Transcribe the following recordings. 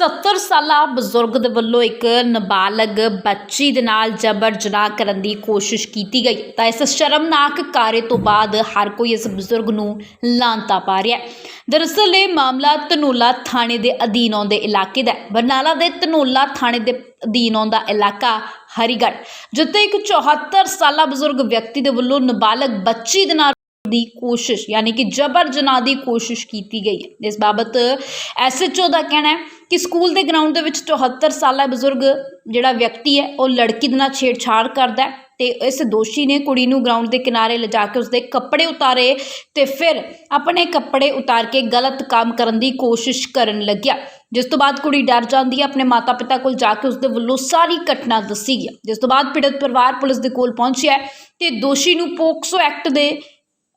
70 ਸਾਲਾ ਬਜ਼ੁਰਗ ਦੇ ਵੱਲੋਂ ਇੱਕ ਨਾਬਾਲਗ ਬੱਚੀ ਦੇ ਨਾਲ ਜਬਰ ਜਨਾਹ ਕਰਨ ਦੀ ਕੋਸ਼ਿਸ਼ ਕੀਤੀ ਗਈ। ਤਾਂ ਇਸ ਸ਼ਰਮਨਾਕ ਕਾਰੇ ਤੋਂ ਬਾਅਦ ਹਰ ਕੋਈ ਇਸ ਬਜ਼ੁਰਗ ਨੂੰ ਲਾਂਤਾ ਪਾ ਰਿਹਾ ਹੈ। ਦਰਅਸਲ ਇਹ ਮਾਮਲਾ ਧਨੋਲਾ ਥਾਣੇ ਦੇ ਅਧੀਨ ਆਉਂਦੇ ਇਲਾਕੇ ਦਾ ਹੈ। ਬਰਨਾਲਾ ਦੇ ਧਨੋਲਾ ਥਾਣੇ ਦੇ ਅਧੀਨ ਆਉਂਦਾ ਇਲਾਕਾ ਹਰੀਗੜ੍ਹ, ਜਿੱਥੇ ਇੱਕ 74 ਸਾਲਾ ਬਜ਼ੁਰਗ ਵਿਅਕਤੀ ਦੇ ਵੱਲੋਂ ਨਾਬਾਲਗ ਬੱਚੀ ਦੇ ਨਾਲ ਦੀ ਕੋਸ਼ਿਸ਼, ਯਾਨੀ ਕਿ ਜਬਰ ਜਨਾਹ ਦੀ ਕੋਸ਼ਿਸ਼ ਕੀਤੀ ਗਈ ਹੈ। ਇਸ ਬਾਬਤ ਐਸਐਚਓ ਦਾ ਕਹਿਣਾ ਹੈ ਕਿ ਸਕੂਲ ਦੇ ਗਰਾਊਂਡ ਦੇ ਵਿੱਚ 74 ਸਾਲਾ ਬਜ਼ੁਰਗ ਜਿਹੜਾ ਵਿਅਕਤੀ ਹੈ, ਉਹ ਲੜਕੀ ਦੇ ਨਾਲ ਛੇੜਛਾੜ ਕਰਦਾ ਹੈ ਤੇ ਇਸ ਦੋਸ਼ੀ ਨੇ ਕੁੜੀ ਨੂੰ ਗਰਾਊਂਡ ਦੇ ਕਿਨਾਰੇ ਲਿਜਾ ਕੇ ਉਸਦੇ ਕੱਪੜੇ ਉਤਾਰੇ ਤੇ ਫਿਰ ਆਪਣੇ ਕੱਪੜੇ ਉਤਾਰ ਕੇ ਗਲਤ ਕੰਮ ਕਰਨ ਦੀ ਕੋਸ਼ਿਸ਼ ਕਰਨ ਲੱਗਿਆ, ਜਿਸ ਤੋਂ ਬਾਅਦ ਕੁੜੀ ਡਰ ਜਾਂਦੀ ਹੈ, ਆਪਣੇ ਮਾਤਾ-ਪਿਤਾ ਕੋਲ ਜਾ ਕੇ ਉਸਦੇ ਵੱਲੋਂ ਸਾਰੀ ਘਟਨਾ ਦੱਸੀ ਗਈ ਜਿਸ ਤੋਂ ਬਾਅਦ ਪੀੜਤ ਪਰਿਵਾਰ ਪੁਲਿਸ ਦੇ ਕੋਲ ਪਹੁੰਚਿਆ ਹੈ ਤੇ ਦੋਸ਼ੀ ਨੂੰ ਪੋਕਸੋ ਐਕਟ ਦੇ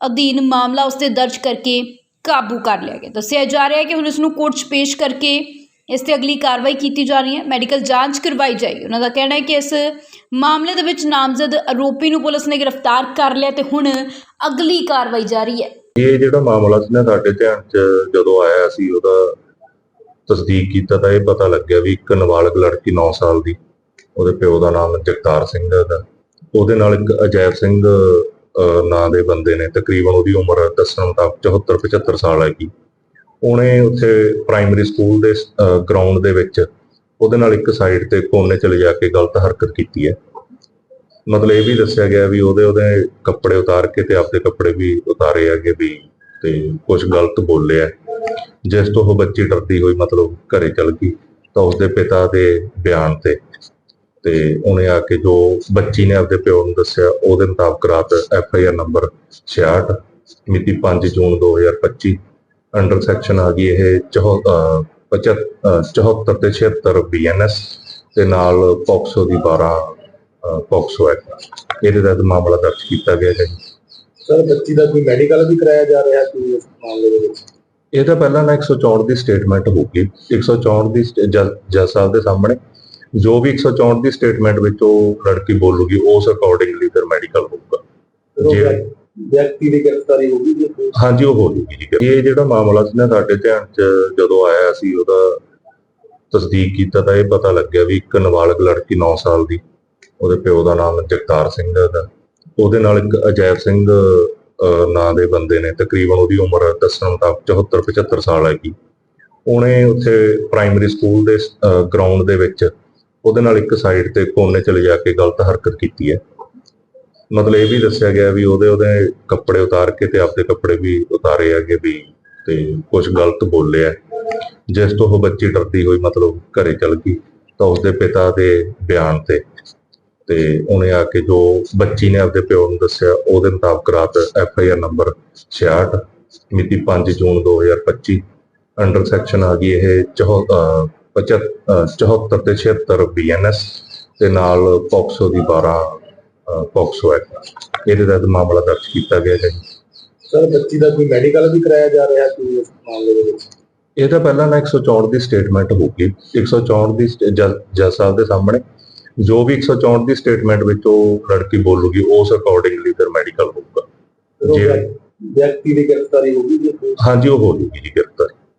ਅਧੀਨ ਮਾਮਲਾ ਉਸ ਤੇ ਦਰਜ ਕਰਕੇ ਕਾਬੂ ਕਰ ਲਿਆ ਗਿਆ। ਦੱਸਿਆ ਜਾ ਰਿਹਾ ਹੈ ਕਿ ਹੁਣ ਇਸ ਨੂੰ ਕੋਰਟ 'ਚ ਪੇਸ਼ ਕਰਕੇ ਇਸ ਤੇ ਅਗਲੀ ਕਾਰਵਾਈ ਕੀਤੀ ਜਾ ਰਹੀ ਹੈ। ਮੈਡੀਕਲ ਜਾਂਚ ਕਰਵਾਈ ਜਾਏਗੀ। ਉਹਨਾਂ ਦਾ ਕਹਿਣਾ ਹੈ ਕਿ ਇਸ ਮਾਮਲੇ ਦੇ ਵਿੱਚ ਨਾਮਜ਼ਦ ਆਰੋਪੀ ਨੂੰ ਪੁਲਿਸ ਨੇ ਗ੍ਰਿਫਤਾਰ ਕਰ ਲਿਆ ਤੇ ਹੁਣ ਅਗਲੀ ਕਾਰਵਾਈ ਜਾਰੀ ਹੈ। ਇਹ ਜਿਹੜਾ ਮਾਮਲਾ ਸੀ ਨਾ ਸਾਡੇ ਧਿਆਨ 'ਚ ਜਦੋਂ ਆਇਆ ਸੀ, ਉਹਦਾ ਤਸਦੀਕ ਕੀਤਾ ਤਾਂ ਇਹ ਪਤਾ ਲੱਗਿਆ ਵੀ ਇੱਕ ਨਾਬਾਲਗ ਲੜਕੀ 9 ਸਾਲ ਦੀ, ਉਹਦੇ ਪਿਓ ਦਾ ਨਾਮ ਜਗਤਾਰ ਸਿੰਘ ਦਾ ਉਹਦੇ। ਨਾਲ ਇੱਕ ਅਜੈਬ ਸਿੰਘ ਨਾਂ ਦੇ ਬੰਦੇ ਨੇ। ਤਕਰੀਬਨ ਉਹਦੀ ਉਮਰ ਦੱਸਣ ਮੁਤਾਬਕ 74 75 ਸਾਲ ਹੈਗੀ। ਉਹਨੇ ਉੱਥੇ ਪ੍ਰਾਇਮਰੀ ਸਕੂਲ ਦੇ ਗਰਾਊਂਡ ਦੇ ਵਿੱਚ ਉਹਦੇ ਨਾਲ ਇੱਕ ਸਾਈਡ ਤੇ ਕੋਨੇ ਚ ਲਿਜਾ ਕੇ ਗਲਤ ਹਰਕਤ ਕੀਤੀ ਹੈ। ਮਤਲਬ ਇਹ ਵੀ ਦੱਸਿਆ ਗਿਆ ਵੀ ਉਹਦੇ ਉਹਦੇ ਕੱਪੜੇ ਉਤਾਰ ਕੇ ਤੇ ਆਪਦੇ ਕੱਪੜੇ ਵੀ ਉਤਾਰੇ ਹੈਗੇ ਵੀ ਤੇ ਕੁਝ ਗਲਤ ਬੋਲਿਆ। ਜਿਸ ਤੋਂ ਉਹ ਬੱਚੀ ਡਰਦੀ ਹੋਈ ਮਤਲਬ ਘਰੇ ਚਲ ਗਈ ਤਾਂ ਉਸਦੇ ਪਿਤਾ ਦੇ ਬਿਆਨ ਤੇ ਤੇ ਉਹਨੇ ਆ ਕੇ ਜੋ ਬੱਚੀ ਨੇ ਆਪਦੇ ਪਿਓ ਨੂੰ ਦੱਸਿਆ, ਉਹਦੇ ਮੁਤਾਬਕ ਰਾਤ ਐਫ ਆਈ ਆਰ ਨੰਬਰ 66 ਮਿਤੀ 5 ਜੂਨ 2025 ਅੰਡਰ ਸੈਕਸ਼ਨ ਆ ਗਈ ਇਹ 74 ਤੇ 76 ਬੀਐਨਐਸ ਤੇ ਨਾਲ ਪੌਕਸੋ ਦੀ 12 ਅਹ, ਪੌਕਸੋ ਐਕਟ। ਇਹਦੇ ਤਹਿਤ ਮਾਮਲਾ ਦਰਜ ਕੀਤਾ ਗਿਆ ਹੈ ਸਰ ਬੱਚੀ ਦਾ ਕੋਈ ਮੈਡੀਕਲ ਵੀ ਕਰਾਇਆ ਜਾ ਰਿਹਾ ਸੀ ਇਸ ਮਾਮਲੇ ਦੇ ਵਿੱਚ? ਇਹ ਤਾਂ ਪਹਿਲਾਂ ਨਾ 164 ਦੀ ਸਟੇਟਮੈਂਟ ਹੋਊਗੀ। 164 ਦੀ ਜੱਜ ਸਾਹਿਬ ਦੇ ਸਾਹਮਣੇ। ਜੋ ਵੀ 164 ਦੀ ਸਟੇਟਮੈਂਟ ਵਿੱਚ ਉਹ ਲੜਕੀ ਬੋਲੂਗੀ ਉਸ ਅਕੋਰਡਿੰਗਲੀ ਫਿਰ ਮੈਡੀਕਲ ਹੋਊਗਾ। ਜੀ। ਵਿਅਕਤੀ ਦੀ ਗ੍ਰਿਫਤਾਰੀ ਹੋ ਗਈ ਜੀ ਹਾਂਜੀ, ਉਹ ਹੋ ਜੂਗੀ ਜੀ। ਇਹ ਜਿਹੜਾ ਮਾਮਲਾ ਸੀ ਨਾ ਸਾਡੇ ਧਿਆਨ 'ਚ ਜਦੋਂ ਆਇਆ ਸੀ, ਉਹਦਾ ਤਸਦੀਕ ਕੀਤਾ ਤਾਂ ਇਹ ਪਤਾ ਲੱਗਿਆ ਵੀ ਇੱਕ ਨਾਬਾਲਗ ਲੜਕੀ 9 ਸਾਲ ਦੀ, ਉਹਦੇ ਪਿਓ ਦਾ ਨਾਮ ਜਗਤਾਰ ਸਿੰਘ ਦਾ ਉਹਦੇ। ਨਾਲ ਇੱਕ ਅਜੈਬ ਸਿੰਘ ਨਾਂ ਦੇ ਬੰਦੇ ਨੇ, ਤਕਰੀਬਨ ਉਹਦੀ ਉਮਰ ਦੱਸਣ ਮੁਤਾਬਕ 74 75 ਸਾਲ ਹੈਗੀ। ਉਹਨੇ ਉੱਥੇ ਪ੍ਰਾਇਮਰੀ ਸਕੂਲ ਦੇ ਗਰਾਊਂਡ ਦੇ ਵਿੱਚ ਉਹਦੇ ਨਾਲ ਇੱਕ ਸਾਈਡ ਤੇ ਕੋਨੇ ਚਲੇ ਜਾ ਕੇ ਗਲਤ ਹਰਕਤ ਕੀਤੀ ਹੈ। ਮਤਲਬ ਇਹ ਵੀ ਦੱਸਿਆ ਗਿਆ ਵੀ ਉਹਦੇ ਉਹਦੇ ਕੱਪੜੇ ਉਤਾਰ ਕੇ ਤੇ ਆਪਦੇ ਕੱਪੜੇ ਵੀ ਉਤਾਰੇ ਹੈਗੇ ਵੀ ਤੇ ਕੁਝ ਗਲਤ ਬੋਲਿਆ। ਜਿਸ ਤੋਂ ਉਹ ਬੱਚੀ ਡਰਦੀ ਹੋਈ ਮਤਲਬ ਘਰੇ ਚਲ ਗਈ ਤਾਂ ਉਸਦੇ ਪਿਤਾ ਦੇ ਬਿਆਨ ਤੇ ਤੇ ਉਹਨੇ ਆ ਕੇ ਜੋ ਬੱਚੀ ਨੇ ਆਪਦੇ ਪਿਓ ਨੂੰ ਦੱਸਿਆ ਉਹਦੇ ਮੁਤਾਬਕ ਰਾਤ ਐਫ ਆਈ ਆਰ ਨੰਬਰ 66 ਮਿਤੀ 5 ਜੂਨ 2025 ਅੰਡਰ ਸੈਕਸ਼ਨ ਆ ਗਈ ਇਹ 74 74 ਤੇ 76 ਬੀਐਨਐਸ ਤੇ ਨਾਲ ਪੌਕਸੋ ਦੀ 12 ਪੌਕਸੋ ਐਕਟ ਇਹਦੇ ਤਹਿਤ ਮਾਮਲਾ ਦਰਜ ਕੀਤਾ ਗਿਆ ਹੈ ਸਰ ਬੱਚੀ ਦਾ ਕੋਈ ਮੈਡੀਕਲ ਵੀ ਕਰਾਇਆ ਜਾ ਰਿਹਾ ਸੀ ਇਸ ਮਾਮਲੇ ਦੇ ਵਿੱਚ? ਇਹ ਤਾਂ ਪਹਿਲਾਂ ਨਾ 164 ਦੀ ਸਟੇਟਮੈਂਟ ਹੋਊਗੀ 164 ਦੀ ਜੱਜ ਸਾਹਿਬ ਦੇ ਸਾਹਮਣੇ ਜੋ ਵੀ 164 ਦੀ ਸਟੇਟਮੈਂਟ ਵਿੱਚ ਉਹ ਲੜਕੀ ਬੋਲੂਗੀ ਉਸ ਅਕੋਰਡਿੰਗਲੀ ਫਿਰ ਮੈਡੀਕਲ ਹੋਊਗਾ। ਜੀ। ਵਿਅਕ- ਵਿਅਕਤੀ ਦੀ ਗ੍ਰਿਫਤਾਰੀ ਹੋ ਗਈ ਜੀ? ਕੋਈ? ਹਾਂਜੀ ਉਹ ਹੋ ਜੂਗੀ ਜੀ ਗ੍ਰਿਫਤਾਰੀ।